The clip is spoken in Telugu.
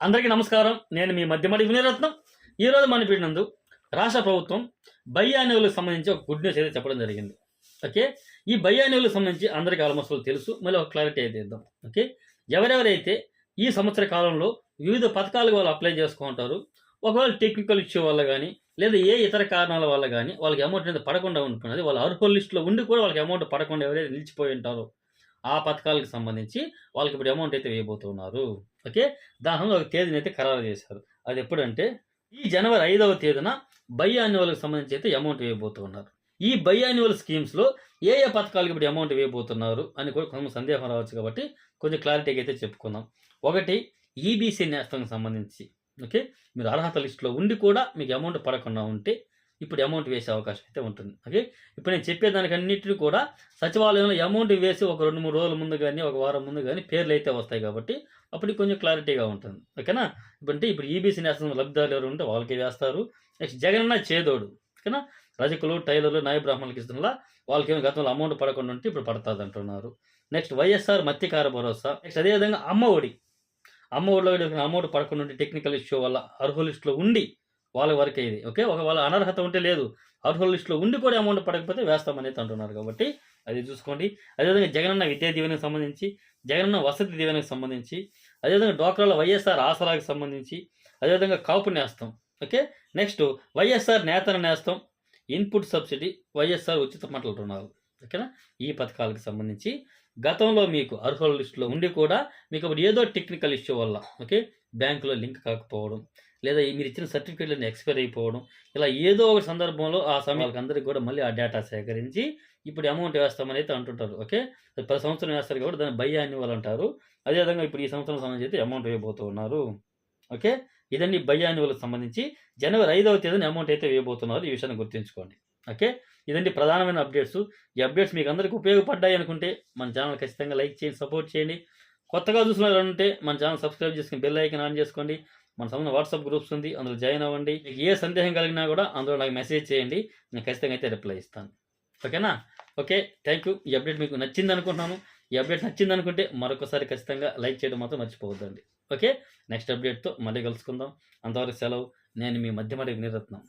అందరికీ నమస్కారం. నేను మీ మధ్యమడి వినయరత్నం. ఈరోజు మన పీడినందు రాష్ట్ర ప్రభుత్వం బయ్యాన్యులకు సంబంధించి ఒక గుడ్ న్యూస్ అయితే చెప్పడం జరిగింది. ఓకే? ఈ బయ్యాన్యులకు సంబంధించి అందరికీ ఆల్మోస్ట్ తెలుసు. మళ్ళీ ఒక క్లారిటీ అయితే ఇద్దాం. ఓకే? ఎవరెవరైతే ఈ సంవత్సర కాలంలో వివిధ పథకాలకు వాళ్ళు అప్లై చేసుకుంటారు ఒకవేళ టెక్నికల్ ఇష్యూ వల్ల కానీ లేదా ఏ ఇతర కారణాల వల్ల కానీ వాళ్ళకి అమౌంట్ అనేది పడకుండా ఉంటున్నది వాళ్ళ అర్హుల లిస్టులో ఉండి కూడా వాళ్ళకి అమౌంట్ పడకుండా ఎవరైతే నిలిచిపోయి ఉంటారో ఆ పథకాలకు సంబంధించి వాళ్ళకి ఇప్పుడు అమౌంట్ అయితే వేయబోతున్నారు. ఓకే? దానిలో ఒక తేదీని అయితే ఖరారు చేశారు. అది ఎప్పుడంటే ఈ జనవరి ఐదవ తేదీన బై యాన్యువల్కి సంబంధించి అయితే అమౌంట్ వేయబోతున్నారు. ఈ బై యాన్యువల్ స్కీమ్స్లో ఏ ఏ పథకాలకు ఇప్పుడు అమౌంట్ వేయబోతున్నారు అని కూడా కొంచెం సందేహం రావచ్చు కాబట్టి కొంచెం క్లారిటీగా అయితే చెప్పుకుందాం. ఒకటి ఈబీసీ నేస్తంకి సంబంధించి. ఓకే? మీరు అర్హత లిస్టులో ఉండి కూడా మీకు అమౌంట్ పడకుండా ఉంటే ఇప్పుడు అమౌంట్ వేసే అవకాశం అయితే ఉంటుంది. ఓకే ఇప్పుడు నేను చెప్పేదానికన్నింటినీ కూడా సచివాలయంలో అమౌంట్ వేసి ఒక రెండు మూడు రోజుల ముందు కానీ ఒక వారం ముందు కానీ పేర్లు అయితే వస్తాయి కాబట్టి అప్పుడు కొంచెం క్లారిటీగా ఉంటుంది. ఓకేనా ఇప్పుడు అంటే ఇప్పుడు ఈబీసీ నేషనల్ లబ్ధిదారులు ఎవరు ఉంటే వాళ్ళకి వేస్తారు. నెక్స్ట్ జగనన్న చేదోడు. ఓకేనా రజకులు టైలర్లు నాయ బ్రాహ్మణులకి ఇస్తున్నా వాళ్ళకి ఏమో గతంలో అమౌంట్ పడకుండా ఉంటే ఇప్పుడు పడుతుంది అంటున్నారు. నెక్స్ట్ వైఎస్ఆర్ మత్స్యకార భరోసా. నెక్స్ట్ అదేవిధంగా అమ్మ ఒడి. అమ్మ ఒడిలో అమౌంట్ పడకుండా ఉంటే టెక్నికల్ ఇష్యూ వల్ల అర్హుల లిస్టులో ఉండి వాళ్ళ వరకే ఇది. ఓకే? ఒకవేళ అనర్హత ఉంటే లేదు. అర్హుల లిస్టులో ఉండి కూడా అమౌంట్ పడకపోతే వేస్తామనేది అంటున్నారు కాబట్టి అది చూసుకోండి. అదేవిధంగా జగనన్న విద్యా దీవెనకు సంబంధించి జగనన్న వసతి దీవెనకు సంబంధించి అదేవిధంగా డోక్రాల వైఎస్ఆర్ ఆసరాకి సంబంధించి అదేవిధంగా కాపు నేస్తాం. ఓకే? నెక్స్ట్ వైఎస్ఆర్ నేతన నేస్తాం ఇన్పుట్ సబ్సిడీ వైఎస్ఆర్ ఉచిత పంటల రుణాలు ఓకేనా? ఈ పథకాలకు సంబంధించి గతంలో మీకు అర్హుల లిస్టులో ఉండి కూడా మీకు ఏదో టెక్నికల్ ఇష్యూ వల్ల ఓకే? బ్యాంకులో లింక్ కాకపోవడం లేదా మీరు ఇచ్చిన సర్టిఫికేట్లను ఎక్స్పైర్ అయిపోవడం ఇలా ఏదో ఒక సందర్భంలో ఆ సమయాలకు అందరికీ కూడా మళ్ళీ ఆ డేటా సేకరించి ఇప్పుడు అమౌంట్ వేస్తామని అయితే అంటుంటారు ఓకే? ప్రతి పది సంవత్సరం వేస్తారు కాబట్టి దాన్ని బై యాన్యువల్ అంటారు. అదేవిధంగా ఇప్పుడు ఈ సంవత్సరం సంబంధించి అయితే అమౌంట్ వేయబోతూ ఉన్నారు ఓకే? ఇదండి బై సంబంధించి జనవరి ఐదవ తేదీన అమౌంట్ అయితే వేయబోతున్నారు ఈ విషయాన్ని గుర్తుంచుకోండి ఓకే? ఇదండి ప్రధానమైన అప్డేట్స్. ఈ అప్డేట్స్ మీకు అందరికీ ఉపయోగపడ్డాయి అనుకుంటే మన ఛానల్ ఖచ్చితంగా లైక్ చేయండి సపోర్ట్ చేయండి. కొత్తగా చూస్తున్నారంటే మన ఛానల్ సబ్స్క్రైబ్ చేసుకుని బెల్ ఐకన్ ఆన్ చేసుకోండి. మన సంబంధం వాట్సాప్ గ్రూప్స్ ఉంది అందులో జాయిన్ అవ్వండి. మీకు ఏ సందేహం కలిగినా కూడా అందులో నాకు మెసేజ్ చేయండి. నేను ఖచ్చితంగా అయితే రిప్లై ఇస్తాను. ఓకేనా? ఓకే థ్యాంక్ యూ ఈ అప్డేట్ మీకు నచ్చింది అనుకుంటున్నాను. ఈ అప్డేట్ నచ్చింది అనుకుంటే మరొకసారి ఖచ్చితంగా లైక్ చేయడం మాత్రం మర్చిపోవద్దండి. ఓకే నెక్స్ట్ అప్డేట్తో మళ్ళీ కలుసుకుందాం. అంతవరకు సెలవు. నేను మీ మధ్య మరి వినిరత్నం